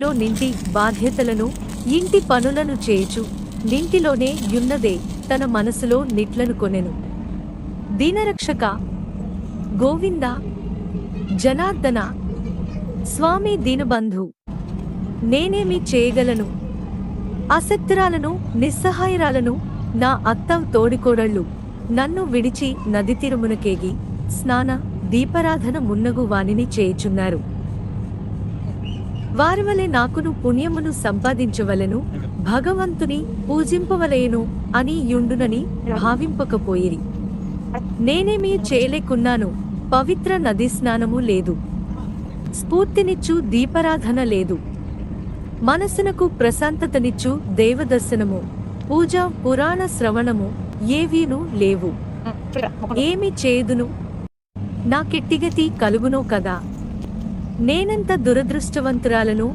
లో నింటి బాధ్యతలను ఇంటి పనులను చేయుచు నింటిలోనే యున్నదే తన మనసులో నిట్లను కొనెను. దీనరక్షక గోవింద జనార్దన స్వామి దీనబంధు నేనేమి చేయగలను? అసక్తురాలను నిస్సహాయరాలను నా అత్త తోడికోడళ్ళు నన్ను విడిచి నది తిరుమునకేగి స్నాన దీపరాధన మున్నగు వానిని చేయుచున్నారు. వారివలె నాకును పుణ్యమును సంపాదించవలెను భగవంతుని పూజింపవలయను అని యుండునని భావింపకపోయిరి. నేనేమీ చేయలేకున్నాను పవిత్ర నది స్నానము లేదు. స్ఫూర్తినిచ్చు దీపారాధన లేదు. మనసునకు ప్రశాంతతనిచ్చు దేవదర్శనము పూజ పురాణ శ్రవణము ఏవీను లేవు. ఏమి చేయుదును నాకెట్టిగతి కలుగునో కదా? నేనెంత దురదృష్టవంతురాలను